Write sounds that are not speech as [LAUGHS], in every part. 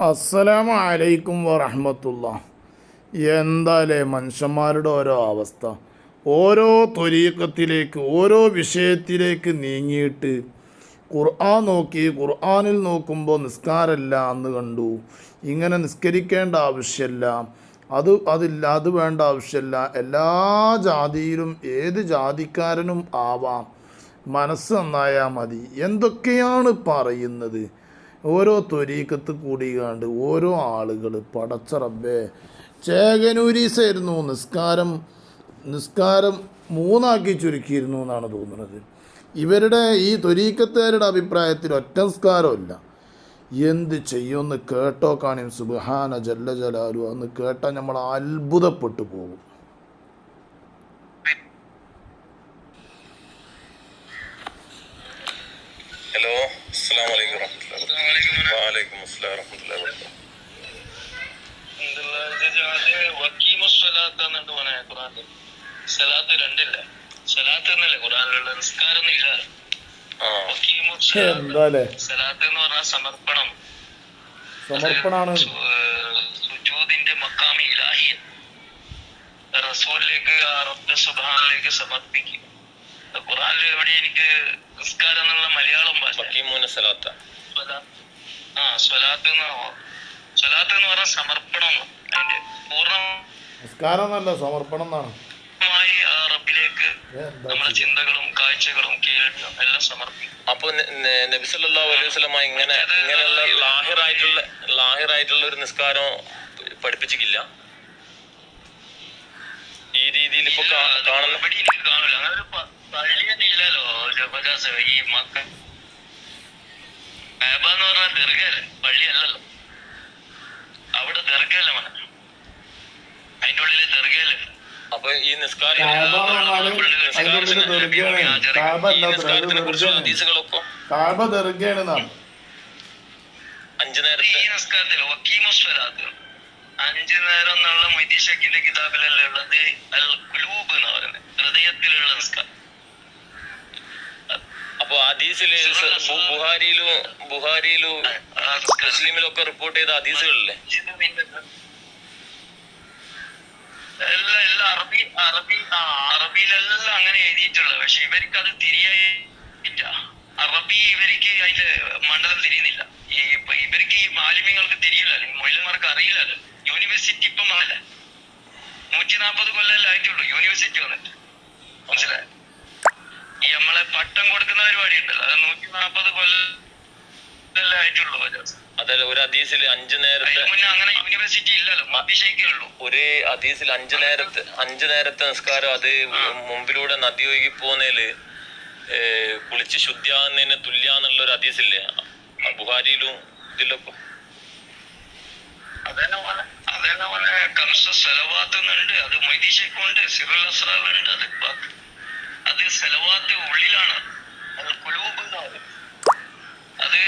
അസ്സലാമു അലൈക്കും വറഹമത്തുള്ള. എന്താലേ മനുഷ്യന്മാരുടെ ഓരോ അവസ്ഥ? ഓരോ ത്വരീക്കത്തിലേക്ക് ഓരോ വിഷയത്തിലേക്ക് നീങ്ങിയിട്ട് ഖുർആൻ നോക്കി ഖുർആനിൽ നോക്കുമ്പോൾ നിസ്കാരമല്ല എന്ന് കണ്ടു. ഇങ്ങനെ നിസ്കരിക്കേണ്ട ആവശ്യമില്ല അത് അതില്ല അത് വേണ്ട ആവശ്യമില്ല എല്ലാ ജാതിയിലും ഏത് ജാതിക്കാരനും ആവാം. മനസ്സ് നന്നായാൽ മതി. എന്തൊക്കെയാണ് പറയുന്നത്? ഓരോ ത്വരീക്കത്ത് കൂടിയാണ്ട് ഓരോ ആളുകൾ പടച്ച റബ്ബേ ചേകനൂരീസായിരുന്നു നിസ്കാരം നിസ്കാരം മൂന്നാക്കി ചുരുക്കിയിരുന്നു എന്നാണ് തോന്നുന്നത്. ഇവരുടെ ഈ ത്വരീക്കത്തുകാരുടെ അഭിപ്രായത്തിൽ ഒറ്റ നിസ്കാരമില്ല എന്ത് ചെയ്യുമെന്ന് കേട്ടോ കാണിയും സുബഹാന ജല്ല ജലാലു അന്ന് കേട്ടാൽ നമ്മൾ അത്ഭുതപ്പെട്ടു പോകും. സലാത്ത് രണ്ടില്ല. സലാത്ത് എന്നല്ലേ ഖുറാനിലുള്ള നിസ്കാരം ആ. സലാത്ത്. എന്ന് പറഞ്ഞാൽ സമർപ്പണം. സമർപ്പണാണ്. സുജൂദിന്റെ മക്കാമി ഇലാഹിയ റസൂലിലേക്ക് ആ റബ്ബ് സുബാനിലേക്ക് സമർപ്പിക്കും. ഖുറാനിൽ എവിടെ എനിക്ക് നിസ്കാരം എന്നുള്ള മലയാളം ഭാഷ സലാത്ത. ആ സ്വലാത്ത് എന്ന് സ്വലാത്ത് എന്ന് പറഞ്ഞാൽ സമർപ്പണം. അതിന്റെ പൂർണമായി നിസ്കാരം എന്നല്ല സമർപ്പണം എന്നാണ്. റബ്ബിലേക്ക് നമ്മുടെ ചിന്തകളും കാഴ്ചകളും എല്ലാം സമർപ്പിക്കും. അപ്പൊ ന- ന- നബി സല്ലല്ലാഹു അലൈഹി വസല്ലമ ഇങ്ങനെ ഇങ്ങനെയുള്ള ലാഹിറായിട്ടുള്ള ലാഹിറായിട്ടുള്ള ഒരു നിസ്കാരം പഠിപ്പിച്ചിട്ടില്ല ഈ രീതിയിൽ ഇപ്പൊ കാണുന്ന ഇവിടെ എനിക്ക് അങ്ങനെ ഒരു പള്ളിയൊന്നും ഇല്ലല്ലോ ഈ മക്ക കാബ എന്ന് പറഞ്ഞാൽ ദീർഘല്ലേ പള്ളിയല്ലല്ലോ അവിടെ ദീർഘല്ല മന അതിന്റെ ഉള്ളിൽ ദീർഘല്ലേ അപ്പൊ ഈ നിസ്കാരം കാബ എന്ന് പറഞ്ഞാൽ അതിന്റെ ഉള്ളിൽ ദർഗയാണ് കാബ ഈ അല്ലാത്ത നിസ്കാരത്തിനെ കുറിച്ചുള്ള ഹദീസുകളൊക്കെ? അഞ്ചു ഈ നിസ്കാരത്തിൽ അഞ്ചു നേരം എന്നുള്ള മൊയ്തീഷക്കിന്റെ കിതാബിലല്ലേ ഉള്ളത്? അൽ കുലൂബ് എന്ന് പറയുന്നത് ഹൃദയത്തിലുള്ള നിസ്കാരം. അപ്പൊ ഹദീസിൽ ബുഹാരിയിലും ബുഹാരിയിലും മുസ്ലിമിലും ഒക്കെ റിപ്പോർട്ട് ചെയ്ത ഹദീസുകളില്ലേ? എല്ലാം എല്ലാം അറബി അറബി ആ അറബിയിലെല്ലാം അങ്ങനെ എഴുതിയിട്ടുള്ളത്. പക്ഷെ ഇവർക്ക് അത് അറബി ഇവർക്ക് അതിന്റെ മണ്ഡലം തിരിയുന്നില്ല. ഈ ഇവർക്ക് ഈ മാലിന്യങ്ങൾക്ക് തിരിയില്ല. മൊയിലന്മാർക്ക് അത്. യൂണിവേഴ്സിറ്റി ഇപ്പം അല്ല നൂറ്റി നാപ്പത് കൊല്ലല്ലേ ആയിട്ടുള്ളൂ യൂണിവേഴ്സിറ്റി വന്നിട്ട്. മനസ്സിലായോ? ഈ നമ്മളെ പട്ടം കൊടുക്കുന്ന പരിപാടി ഉണ്ടല്ലോ അത് നൂറ്റി നാപ്പത് കൊല്ലല്ലേ ആയിട്ടുള്ളൂ. അതല്ല ഒരു ഹദീസിൽ അഞ്ചു നേരത്തെ അങ്ങനെ യൂണിവേഴ്സിറ്റി ഇല്ലല്ലോ ഒരു ഹദീസിൽ അഞ്ചു നേരത്തെ അഞ്ചു നേരത്തെ നിസ്കാരം അത് മുമ്പിലൂടെ നദി ഒഴുകി പോകുന്നതിൽ കുളിച്ച് ശുദ്ധിയാകുന്നതിന് തുല്യാന്നുള്ള ഒരു ഹദീസില്ലേ? ബുഹാരിയിലും ഇതിലൊക്കെ. അതേപോലെ പോലെ കംസ സെലവാത്ത് ഉണ്ട് അത് മൊയ്തീശക്കുണ്ട് സിറുൽ അസ്രാറുണ്ട് അത് പ- അത് സെലവാത്ത് ഉള്ളിലാണ് അത് കുലൂബ്. അത്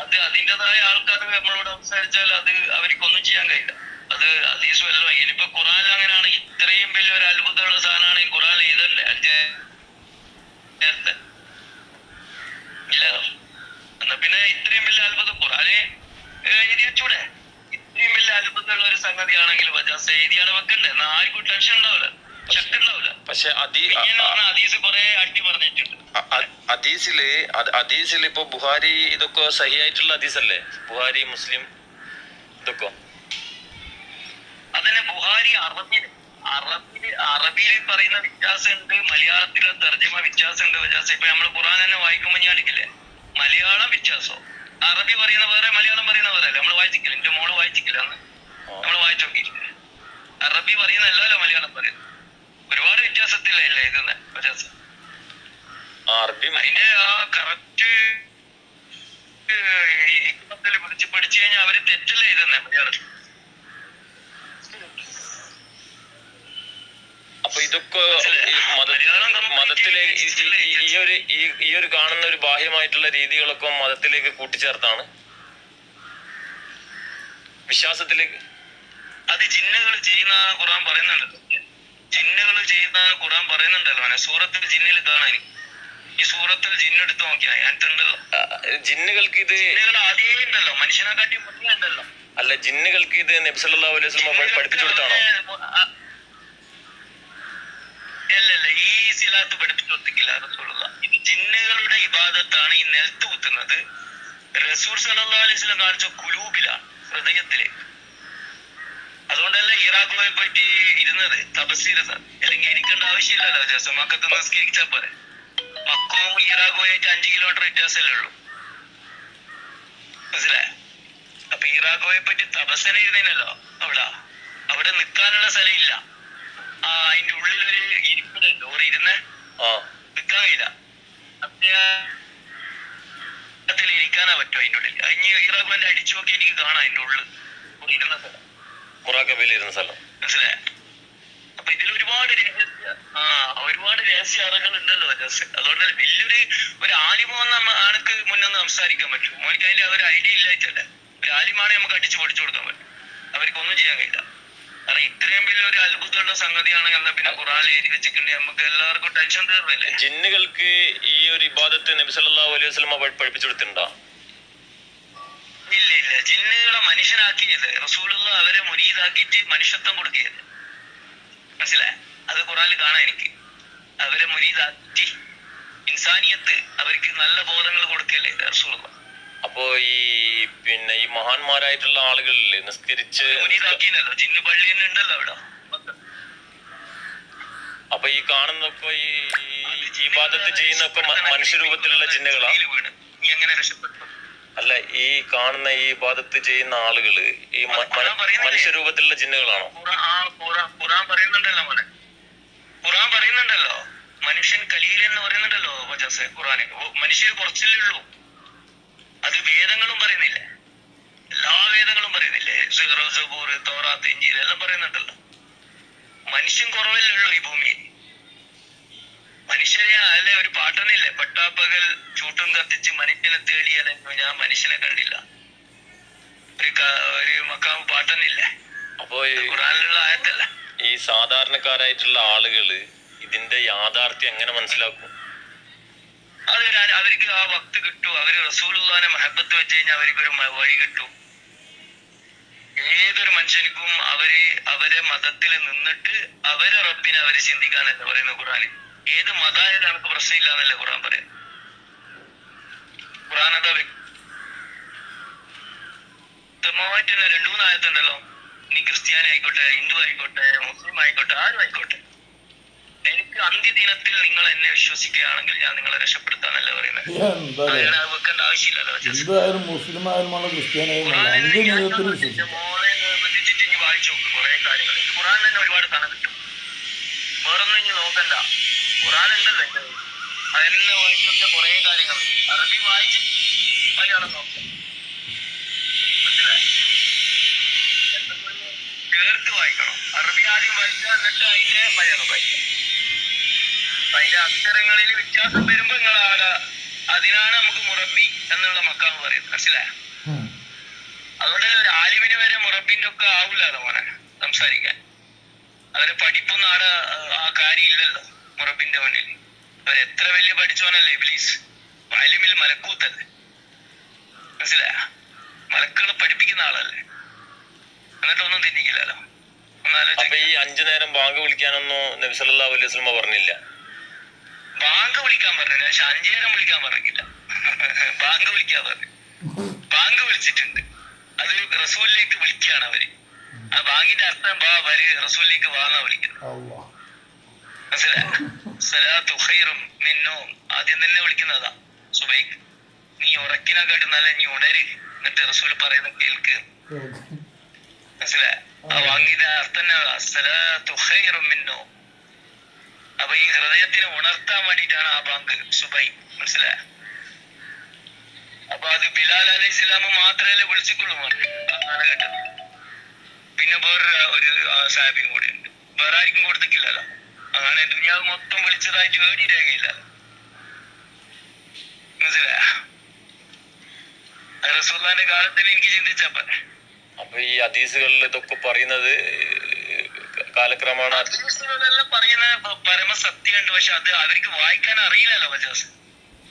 അത് അതിന്റെതായ ആൾക്കാർ നമ്മളോട് സംസാരിച്ചാൽ അത് അവർക്കൊന്നും ചെയ്യാൻ കഴിയില്ല. അത് അതീസ് വല്ല ഇനിയിപ്പോ ഖുറാൻ അങ്ങനെയാണ്. ഇത്രയും വലിയ ഒരു അത്ഭുതമുള്ള സാധനമാണ് ഈ ഖുറാൻ ഇതല്ലേ? നേരത്തെ. ഇല്ല. എന്നാ പിന്നെ ഇത്രയും വലിയ അത്ഭുതം ഖുറാനെ എഴുതി വെച്ചൂടെ? ഇത്രയും വലിയ അത്ഭുതമുള്ള ഒരു സംഗതിയാണെങ്കിൽ ബജാസ് എഴുതിയാണ് വെക്കണ്ടേ? എന്നാ ആർക്കും ടെൻഷൻ ഉണ്ടാവില്ല. പക്ഷെ അദീ ഇങ്ങനെ പറഞ്ഞ ഹദീസ് കുറെ അട്ടി പറഞ്ഞിട്ടുണ്ട്. അ- അ- ഹദീസിൽ അത് ഹദീസിൽ ഇപ്പൊ ബുഹാരി ഇതൊക്കെ സഹിയായിട്ടുള്ള ഹദീസല്ലേ? ബുഹാരി മുസ്ലിം ഇതൊക്കെ. അതന്നെ ബുഹാരി അറബിയിൽ അറബി അറബിയിൽ പറയുന്ന വ്യത്യാസമുണ്ട്. മലയാളത്തിലെ തർജമ വ്യത്യാസമുണ്ട്. വ്യത്യാസം ഇപ്പൊ നമ്മൾ ഖുറാൻ തന്നെ വായിക്കുമ്പോൾ ഞാൻ അടിക്കില്ലേ മലയാളം വ്യത്യാസം. അറബി പറയുന്ന വേറെ മലയാളം പറയുന്ന വേറെ അല്ലേ? നമ്മൾ വായിച്ചിക്കില്ല? എന്റെ മോൾ വായിച്ചിക്കില്ല നമ്മൾ വായിച്ചു നോക്കിയിട്ടില്ല? അറബി പറയുന്ന അല്ലല്ലോ മലയാളം പറയുന്നത് ഒരുപാട് വ്യത്യാസത്തില്ല ഇതെന്ന്? ഇത് വ്യത്യാസം അതിന്റെ ആ കറക്റ്റ് പഠിച്ച് പഠിച്ചു കഴിഞ്ഞാൽ അവർ തെറ്റല്ല ഇതെന്ന്? മലയാളത്തിൽ അപ്പൊ ഇതൊക്കെ ഈ ഈ- ഒരു ഈ- ഒരു കാണുന്ന ഒരു ബാഹ്യമായിട്ടുള്ള രീതികളൊക്കെ മതത്തിലേക്ക് കൂട്ടിച്ചേർത്താണ്? വിശ്വാസത്തിലേക്ക് അത് ജിന്നുകൾ ചെയ്യുന്ന ഖുറാൻ പറയുന്നുണ്ടല്ലോ. ജിന്നുകൾ ചെയ്യുന്ന ഖുർആൻ പറയുന്നുണ്ടല്ലോ അവനെ സൂറത്തിൽ ജിന്നിൽ കാണാൻ. ഈ സൂറത്തിൽ ജിന്നെടുത്ത് നോക്കിയാ അതിനകത്തുണ്ടല്ലോ ആ, ജിന്നുകൾക്ക് ഇത് ജിന്നുകൾ ആദ്യമേ ഉണ്ടല്ലോ. മനുഷ്യനെ കാട്ടി മുന്നേ ഉണ്ടല്ലോ. അല്ല ജിന്നുകൾക്ക് ഇത് നബി സല്ലല്ലാഹു അലൈഹി വസല്ലം പഠിപ്പിച്ചു കൊടുത്താണോ അല്ല അല്ല ഈ സിലാത്ത് പഠിപ്പിച്ചു കൊടുത്തിട്ടില്ല റസൂലുള്ള. ഇത് ജിന്നുകളുടെ ഇബാദത്താണ് ഈ നിലത്ത് കുത്തുന്നത്. റസൂൽ സല്ലല്ലാഹു അലൈഹി വസല്ലം കാണിച്ച കുലൂബിലാണ് ഹൃദയത്തിൽ. അതുകൊണ്ടല്ല ഇറാഖുമായി പറ്റി ഇരുന്നത്? തപസ്സിരുന്നത് അല്ലെങ്കിൽ ഇരിക്കേണ്ട ആവശ്യമില്ലല്ലോ ജസ്റ്റ് മക്കത്ത് നിസ്കരിച്ചാ പോരെ. മക്കവും ഇറാഖുമായിട്ട് അഞ്ച് കിലോമീറ്റർ വ്യത്യാസമല്ലേ ഉള്ളൂ? മനസ്സിലായോ? അപ്പൊ ഇറാഖോയെ പറ്റി തപസ്സന ഇരുന്നല്ലോ അവിടെ. അവിടെ നിൽക്കാനുള്ള സ്ഥലമില്ല ആ അതിന്റെ ഉള്ളിൽ ഒരു ഇരിപ്പിടുണ്ട് ഓർ ഇരുന്ന് നിൽക്കാൻ കഴിയില്ല. അപ്പൊ ഇരിക്കാനാ പറ്റുമോ അതിന്റെ ഉള്ളിൽ ഇനി ഇറാഖുവിന്റെ അടിച്ചു നോക്കി എനിക്ക് കാണാം അതിന്റെ ഉള്ളിൽ. ഇരുന്ന സ്ഥലം. മുറാക്കബയിൽ ഇരുന്ന സ്ഥലം. മനസ്സിലെ അപ്പൊ ഇതിൽ ഒരുപാട് ആ ഒരുപാട് രഹസ്യ അറകൾ ഉണ്ടല്ലോ അതുകൊണ്ട് വലിയൊരു ഒരു ആലിമെന്ന് ആണക്ക് മുന്നൊന്ന് സംസാരിക്കാൻ പറ്റും. മോനിക്ക് അതിന്റെ ഒരു ഐഡിയ ഇല്ലായിട്ടല്ല. ഒരു ആലിമാണെ നമുക്ക് അടിച്ചു പഠിച്ചു കൊടുക്കാൻ പറ്റും. അവർക്ക് ഒന്നും ചെയ്യാൻ കഴിയില്ല. കാരണം ഇത്രയും വലിയൊരു അത്ഭുതമുള്ള സംഗതിയാണ് എന്നാൽ പിന്നെ ഖുറാനിൽ എഴുതി വെച്ചിട്ടുണ്ടെങ്കിൽ നമുക്ക് എല്ലാവർക്കും ടെൻഷൻ തീർന്നില്ലേ? ജിന്നുകൾക്ക് ഈ ഒരു ഇബാദത്ത് നബി സല്ലല്ലാഹു അലൈഹി വസല്ലമ പഠിപ്പിച്ചു കൊടുത്തിട്ടുണ്ടോ? ഇല്ല ഇല്ല. ജിന്നുകളെ മനുഷ്യനാക്കിയത് റസൂലുള്ള അവരെ മുരീദാക്കിയിട്ട് മനുഷ്യത്വം കൊടുക്കിയത് മനസ്സിലായ? അത് ഖുറാനിൽ കാണാം എനിക്ക്. അവരെ മുരീദാക്കി ഇൻസാനിയത്ത് അവർക്ക് നല്ല ബോധങ്ങൾ കൊടുക്കല്ലേ റസൂലുള്ള. അപ്പോ ഈ പിന്നെ ഈ മഹാന്മാരായിട്ടുള്ള ആളുകളില്ലേ നിസ്കരിച്ച് മുരീദാക്കിയല്ലോ ജിന്ന് പള്ളി തന്നെ ഉണ്ടല്ലോ അവിടെ. അപ്പൊ ഈ കാണുന്നൊക്കെ ഈ ഈ ഇബാദത്ത് ചെയ്യുന്നൊക്കെ മനുഷ്യരൂപത്തിലുള്ള ചിഹ്നകളാണ് നീ എങ്ങനെ രക്ഷപ്പെട്ടു? അല്ല ഈ കാണുന്ന ഈ ഇബാദത്ത് ചെയ്യുന്ന ആളുകൾ ഈ മനുഷ്യരൂപത്തിലുള്ള ജിന്നുകളാണോ? ഖുറാൻ പറയുന്നുണ്ടല്ലോ മോനെ. ഖുറാൻ പറയുന്നുണ്ടല്ലോ. മനുഷ്യൻ കലീൽ എന്ന് പറയുന്നുണ്ടല്ലോ ഖുറാന്. മനുഷ്യർ കുറച്ചല്ലേ ഉള്ളൂ. അത് വേദങ്ങളും പറയുന്നില്ലേ? എല്ലാ വേദങ്ങളും പറയുന്നില്ലേ? സീറോ സബൂർ തോറാത്ത് ഇഞ്ചീൽ എല്ലാം പറയുന്നുണ്ടല്ലോ. മനുഷ്യൻ കുറവല്ലേ ഉള്ളൂ ഈ ഭൂമിയിൽ. മനുഷ്യരെ അല്ലെ ഒരു പാട്ടെന്നില്ലേ പട്ടാപ്പകൽ ചൂട്ടും കത്തിച്ച് മനുഷ്യനെ തേടിയാലെന്നോ ഞാൻ മനുഷ്യനെ കണ്ടില്ല. ഒരു ഒരു മക്കാവ് പാട്ടെന്നില്ലേ അപ്പോ ഖുറാനിലുള്ള ആയത്തല്ല? ഈ സാധാരണക്കാരായിട്ടുള്ള ആളുകൾ ഇതിന്റെ യാഥാർത്ഥ്യം എങ്ങനെ മനസ്സിലാക്കും? അത് അവർക്ക് ആ വക്ത് കിട്ടും. അവർ റസൂലുള്ളാനെ മഹബത്ത് വെച്ച് കഴിഞ്ഞാൽ അവർക്ക് ഒരു വഴി കിട്ടും. ഏതൊരു മനുഷ്യനിക്കും അവർ അവരെ മതത്തിൽ നിന്നിട്ട് അവരെ റബ്ബിനെ അവർ ചിന്തിക്കാനല്ല പറയുന്നത് ഖുറാന് ഏത് മതായാലും നമുക്ക് പ്രശ്നമില്ല എന്നല്ലേ ഖുറാൻ പറയാം? ഖുറാൻ എന്താ വ്യക്തമായിട്ട് തന്നെ രണ്ടു മൂന്ന് ആയത്തുണ്ടല്ലോ നീ ക്രിസ്ത്യാനി ആയിക്കോട്ടെ ഹിന്ദു ആയിക്കോട്ടെ മുസ്ലിം ആയിക്കോട്ടെ ആരും ആയിക്കോട്ടെ. എനിക്ക് അന്ത്യദിനത്തിൽ നിങ്ങൾ എന്നെ വിശ്വസിക്കുകയാണെങ്കിൽ ഞാൻ നിങ്ങളെ രക്ഷപ്പെടുത്താന്നല്ലേ പറയുന്നത് എന്താ അങ്ങനെ അത് വെക്കേണ്ട ആവശ്യമില്ലല്ലോ ഹിന്ദുവായാലും മുസ്ലിമായാലും മോളെ നിർബന്ധിച്ചിട്ട് ഇനി വായിച്ചു നോക്ക് കുറെ കാര്യങ്ങൾ. ഖുറാൻ തന്നെ ഒരുപാട് സാധനം കിട്ടും. വേറൊന്നും ഇനി നോക്കണ്ട. ഖുറാൻ ഉണ്ടല്ലോ. അതെന്നെ വായിച്ചു കുറെ കാര്യങ്ങൾ. അറബി വായിച്ച് മലയാളം നോക്കാം? ചേർത്ത് വായിക്കണം. അറബി ആദ്യം വായിച്ചാൽ എന്നിട്ട് അതിന്റെ മലയാളം വായിക്കാം. അതിന്റെ അക്ഷരങ്ങളിൽ വ്യത്യാസം വരുമ്പോ നിങ്ങൾ ആടെ അതിനാണ് നമുക്ക് മുറബി എന്നുള്ള മക്കാവ് പറയുന്നത്. മനസ്സിലായ. അതുകൊണ്ടല്ലേ ഒരു ആലിമിന് വരെ മുറബിന്റെ ഒക്കെ ആവൂലല്ലോ മോനെ സംസാരിക്കാൻ. അവരെ പഠിപ്പൊന്നും ആടെ ആ കാര്യമില്ലല്ലോ. മുറബിന്റെ മുന്നിൽ. എത്ര വലിയ പഠിച്ചവനല്ലേ ഇബ്ലീസ് വാലിമിൽ മലക്കൂത്തല്ലേ? മനസ്സിലായ? മലക്കുകൾ പഠിപ്പിക്കുന്ന ആളല്ലേ? എന്നിട്ടൊന്നും തിന്നിക്കില്ലല്ലോ. അപ്പൊ ഈ അഞ്ചു നേരം ബാങ്ക് വിളിക്കാനൊന്നും നബി സല്ലല്ലാഹു അലൈഹി വസല്ലം പറഞ്ഞില്ല? ബാങ്ക് വിളിക്കാൻ പറഞ്ഞു പക്ഷെ അഞ്ചു നേരം വിളിക്കാൻ പറഞ്ഞില്ല [LAUGHS] ബാങ്ക് വിളിക്കാൻ പറഞ്ഞു. ബാങ്ക് വിളിച്ചിട്ടുണ്ട്. അത് റസൂലിലേക്ക് വിളിക്കുകയാണ് അവർ. ആ ബാങ്കിന്റെ അർത്ഥം ബാ വര്. റസൂലിലേക്ക് വാന്നാ വിളിക്കുന്നത്. അള്ളാ മനസ്സിലായോ? സലാത്തു ഖൈറും മിന്നോ ആദ്യം തന്നെ വിളിക്കുന്നതാ. സുബൈക്ക് നീ ഉറക്കിനെക്കാട്ടി നല്ല നീ ഉണര്. എന്നിട്ട് റസൂൽ പറയുന്ന കേൾക്ക്. മനസ്സിലായോ? ആ വാങ്ങിന്റെ അർത്ഥം തന്നെ അതാ. സലാത്തു ഖൈറും മിന്നോം അപ്പൊ ഈ ഹൃദയത്തിനെ ഉണർത്താൻ വേണ്ടിയിട്ടാണ് ആ ബാങ്ക് സുബൈ. മനസ്സിലായോ? അപ്പൊ അത് ബിലാൽ അലൈഹി ഇസ്ലാമ് മാത്രമല്ലേ വിളിച്ചിട്ടുള്ളൂ ആ കാലഘട്ടത്തിൽ. പിന്നെ വേറൊരു ഒരു സാഹിബിനും കൂടി ഉണ്ട്. വേറെ ആർക്കും കൊടുത്തിട്ടില്ലല്ലോ. അങ്ങനെ ദുനിയാവ് മൊത്തം വിളിച്ചതായിട്ട് ഏടി രേഖയില്ല. മനസ്സിലായ? റസൂല്ലാന്റെ കാലത്തിൽ എനിക്ക് ചിന്തിച്ചപ്പോ അപ്പൊ ഈ ഹദീസുകളിൽ ഇതൊക്കെ പറയുന്നത് കാലക്രമേണ ഹദീസുകളെല്ലാം പറയുന്ന പരമസത്യമുണ്ട്. പക്ഷെ അത് അവർക്ക് വായിക്കാൻ അറിയില്ലല്ലോ ബജാസ്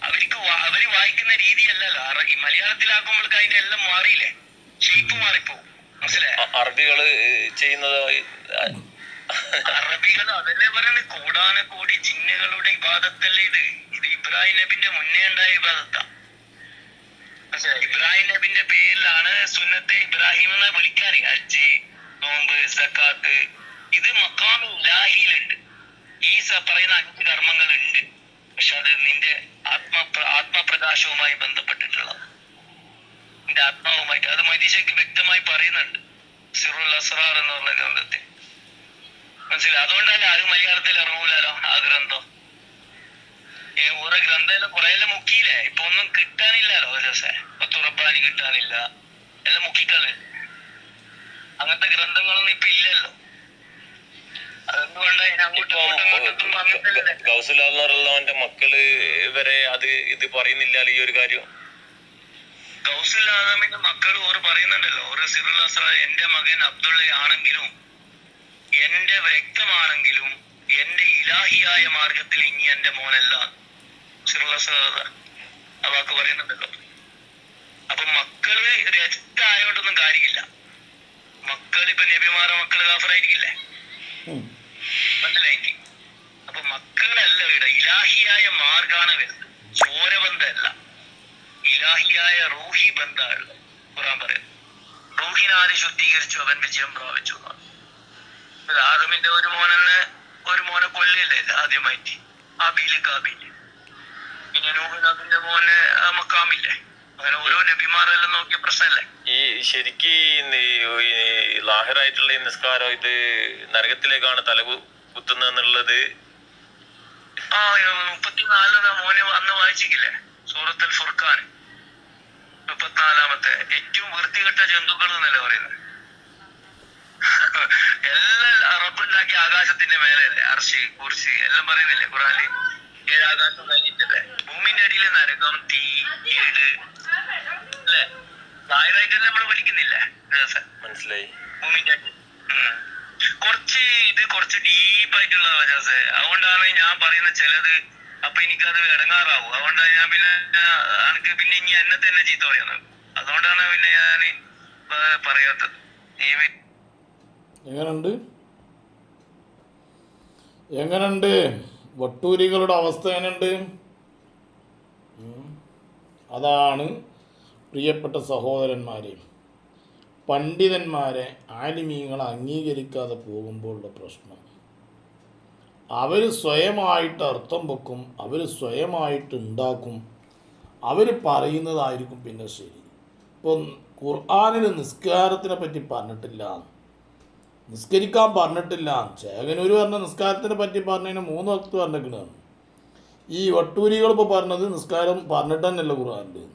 അവർക്ക് അവർ വായിക്കുന്ന രീതിയല്ലല്ലോ. മലയാളത്തിലാക്കുമ്പോഴേക്ക് അതിന്റെ എല്ലാം മാറിയില്ലേ? ഷേപ്പ് മാറിപ്പോവും. മനസ്സിലായോ? അറബികൾ ചെയ്യുന്നത് അറബികൾ അതല്ലേ പറയുന്നത് കോടാന കൂടി ജിന്നുകളുടെ ഇബാദത്തല്ലേ ഇത്. ഇത് ഇബ്രാഹിം നബിന്റെ മുന്നേ ഉണ്ടായ ഇബാദത്താ? ഇബ്രാഹിം നബിന്റെ പേരിലാണ് സുന്നത്തെ ഇബ്രാഹിം എന്ന് വിളിക്കാറ്. ഹജ്ജ് നോമ്പ് സക്കാത്ത്. ഇത് മക്കാമ് ഇലാഹിയിലുണ്ട് ഈ പറയുന്ന അഞ്ച് കർമ്മങ്ങൾ ഉണ്ട് പക്ഷെ അത് നിന്റെ ആത്മ ആത്മപ്രകാശവുമായി ബന്ധപ്പെട്ടിട്ടുള്ളത് നിന്റെ ആത്മാവുമായിട്ട്. അത് മരീശയ്ക്ക് വ്യക്തമായി പറയുന്നുണ്ട്. സിറുൽ അസ്രാർ എന്ന് പറഞ്ഞ ഗ്രന്ഥത്തിൽ. മനസ്സിലായി. അതുകൊണ്ടല്ല അത് മലയാളത്തിൽ ഇറങ്ങൂലോ ആ ഗ്രന്ഥം. ഓരോ ഗ്രന്ഥം കുറെ എല്ലാം മുക്കിയില്ലേ? ഇപ്പൊ ഒന്നും കിട്ടാനില്ലല്ലോ ദിവസം. തുറപ്പാനി കിട്ടാനില്ല. എല്ലാം മുക്കിക്കളഞ്ഞു അങ്ങനത്തെ ഗ്രന്ഥങ്ങളൊന്നും ഇപ്പൊ ഇല്ലല്ലോ. ഗൗസുലാറിന്റെ മക്കൾ വരെ അത് ഇത് പറയുന്നില്ല ഈ ഒരു കാര്യം? ഗൗസുൽ ആദമിന്റെ മക്കൾ ഓർ പറയുന്നുണ്ടല്ലോ. ഓർ സിറുൽ എന്റെ മകൻ അബ്ദുള്ള ആണെങ്കിലും എന്റെ വ്യക്തമാണെങ്കിലും എന്റെ ഇലാഹിയായ മാർഗത്തിൽ ഇനി എന്റെ മോനല്ല. ആ വാക്ക് പറയുന്നുണ്ടല്ലോ. അപ്പൊ മക്കൾ രക്തായോണ്ടൊന്നും കാര്യമില്ല. മക്കൾ ഇപ്പൊ നബിമാരെ മക്കൾ കാഫറായിരിക്കില്ലേ? മനസ്സിലായെങ്കിൽ മനസ്സിലായി അപ്പൊ മക്കളല്ല ഇവിടെ. ഇലാഹിയായ മാർഗാണ് വരുന്നത്. ചോരബന്ധമല്ല. ഇലാഹിയായ റൂഹി ബന്ധമാണ് ഖുറാൻ പറയുന്നത് റൂഹിനാദി ശുദ്ധീകരിച്ചു അവൻ വിജയം പ്രാപിച്ചു എന്നാണ്. ആദമിന്റെ ഒരു മോനെന്ന് ഒരു മോനെ കൊല്ലല്ലേ ആദ്യമായിട്ട്. ആബീൽ കാബീൽ പിന്നെ നൂഹനാഥിന്റെ മോനെ മക്കാമില്ലേ? അങ്ങനെ ഓരോ നബിമാരെല്ലാം നോക്കിയ പ്രശ്നമല്ലേ ഈ ശരിക്ക് ഈ ലാഹിറായിട്ടുള്ള ഈ നിസ്കാരം ഇത് നരകത്തിലേക്കാണ് തല കുത്തുന്നത് എന്നുള്ളത്? ആ മുപ്പത്തിനാലത് മോനെ അന്ന് വായിച്ചിട്ടില്ലേ സൂറത്തുൽ ഫുർഖാൻ. മുപ്പത്തിനാലാമത്തെ ഏറ്റവും വൃത്തികെട്ട ജന്തുക്കൾ എന്നല്ലേ പറയുന്നത് എല്ലാം അറബുണ്ടാക്കി ആകാശത്തിന്റെ മേലെ അർശ് കുർശ് എല്ലാം പറയുന്നില്ലേ? ഖുറാനിൽ ഏഴ് ആകാശം കഴിഞ്ഞിട്ടല്ലേ? ഭൂമിന്റെ അടിയിൽ നരകം തീ ഏട് അല്ലെ? വായനായിട്ട് നമ്മൾ വിളിക്കുന്നില്ല മനസ്സിലായി. ഭൂമിന്റെ അടി കുറച്ച് ഇത് കുറച്ച് ഡീപ്പായിട്ടുള്ള ജാസ് അതുകൊണ്ടാണ് ഞാൻ പറയുന്ന ചിലത് അപ്പൊ എനിക്കത് ഇടങ്ങാറാവും. അതുകൊണ്ടാണ് ഞാൻ പിന്നെ എനിക്ക് പിന്നെ ഇനി എന്നെ തന്നെ ചീത്ത പറയുന്നത് അതുകൊണ്ടാണ് പിന്നെ ഞാൻ പറയാത്തത്. എങ്ങനെയുണ്ട്? എങ്ങനുണ്ട്? വട്ടൂരികളുടെ അവസ്ഥ എങ്ങനുണ്ട്? അതാണ് പ്രിയപ്പെട്ട സഹോദരന്മാരെ പണ്ഡിതന്മാരെ ആലിമീങ്ങളെ അംഗീകരിക്കാതെ പോകുമ്പോഴുള്ള പ്രശ്നം. അവർ സ്വയമായിട്ട് അർത്ഥം വെക്കും അവർ സ്വയമായിട്ട് ഉണ്ടാക്കും അവർ പറയുന്നതായിരിക്കും പിന്നെ ശരി. ഇപ്പം ഖുർആാനിൽ നിസ്കാരത്തിനെ പറ്റി പറഞ്ഞിട്ടില്ല. നിസ്കരിക്കാൻ പറഞ്ഞിട്ടില്ല. ചേകനൂർ പറഞ്ഞ നിസ്കാരത്തിനെ പറ്റി പറഞ്ഞതിന് മൂന്ന് വക്ത് പറഞ്ഞിരിക്കണതാണ്. ഈ വട്ടൂരികൾ ഇപ്പോൾ പറഞ്ഞത് നിസ്കാരം പറഞ്ഞിട്ട് തന്നെയല്ല ഖുർആാനിൽ